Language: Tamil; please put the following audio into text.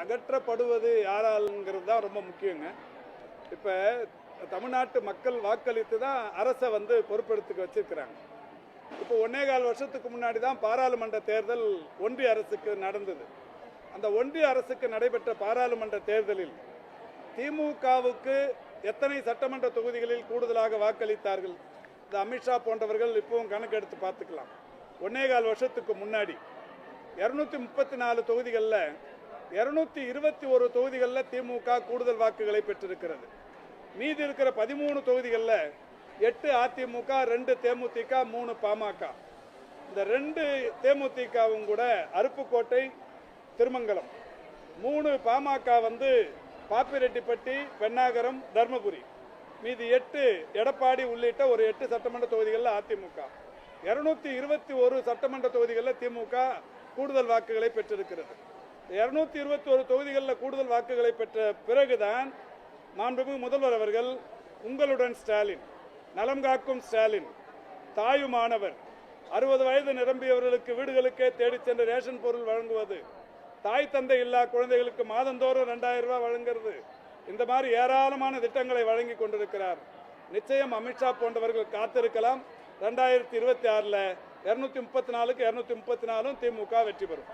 அகற்றப்படுவது யாராலுங்கிறது தான் ரொம்ப முக்கியங்க. இப்போ தமிழ்நாட்டு மக்கள் வாக்களித்து தான் அரசை வந்து பொறுப்பெடுத்துக்க வச்சிருக்கிறாங்க. இப்போ ஒன்னே கால் வருஷத்துக்கு முன்னாடி தான் பாராளுமன்ற தேர்தல் ஒன்றிய அரசுக்கு நடந்தது. அந்த ஒன்றிய அரசுக்கு நடைபெற்ற பாராளுமன்ற தேர்தலில் திமுகவுக்கு எத்தனை சட்டமன்ற தொகுதிகளில் கூடுதலாக வாக்களித்தார்கள்? இந்த அமித்ஷா போன்றவர்கள் இப்பவும் கணக்கெடுத்து பார்த்துக்கலாம். ஒன்னே கால் வருஷத்துக்கு முன்னாடி இரநூத்தி முப்பத்தி நாலு தொகுதிகளில் இரநூத்தி இருபத்தி ஒரு தொகுதிகளில் திமுக கூடுதல் வாக்குகளை பெற்றிருக்கிறது. மீதி இருக்கிற பதிமூணு தொகுதிகளில் எட்டு அதிமுக ரெண்டு தேமுதிக மூணு பாமக. இந்த ரெண்டு தேமுதிகவும் கூட அருப்புக்கோட்டை திருமங்கலம். மூணு பாமக வந்து பாப்பிரெட்டிப்பட்டி பெண்ணாகரம் தர்மபுரி. மீதி எட்டு எடப்பாடி உள்ளிட்ட ஒரு எட்டு சட்டமன்ற தொகுதிகளில் அதிமுக. இருநூத்தி இருபத்தி ஒரு சட்டமன்ற தொகுதிகளில் திமுக கூடுதல் வாக்குகளை பெற்றிருக்கிறது. இருநூத்தி இருபத்தி ஒரு தொகுதிகளில் கூடுதல் வாக்குகளை பெற்ற பிறகுதான் மாண்புமிகு முதல்வர் அவர்கள் உங்களுடன் ஸ்டாலின் நலம் காக்கும் ஸ்டாலின் தாயுமானவர் அறுபது வயது நிரம்பியவர்களுக்கு வீடுகளுக்கே தேடிச் சென்று ரேஷன் பொருள் வழங்குவது தாய் தந்தை இல்லா குழந்தைகளுக்கு மாதந்தோறும் ரெண்டாயிரம் ரூபாய் வழங்குறது இந்த மாதிரி ஏராளமான திட்டங்களை வழங்கி கொண்டிருக்கிறார். நிச்சயம் அமித்ஷா போன்றவர்கள் காத்திருக்கலாம். ரெண்டாயிரத்தி இருபத்தி ஆறில் இரநூத்தி முப்பத்தி நாலுக்கு இரநூத்தி முப்பத்தி நாலும் திமுக வெற்றி பெறும்.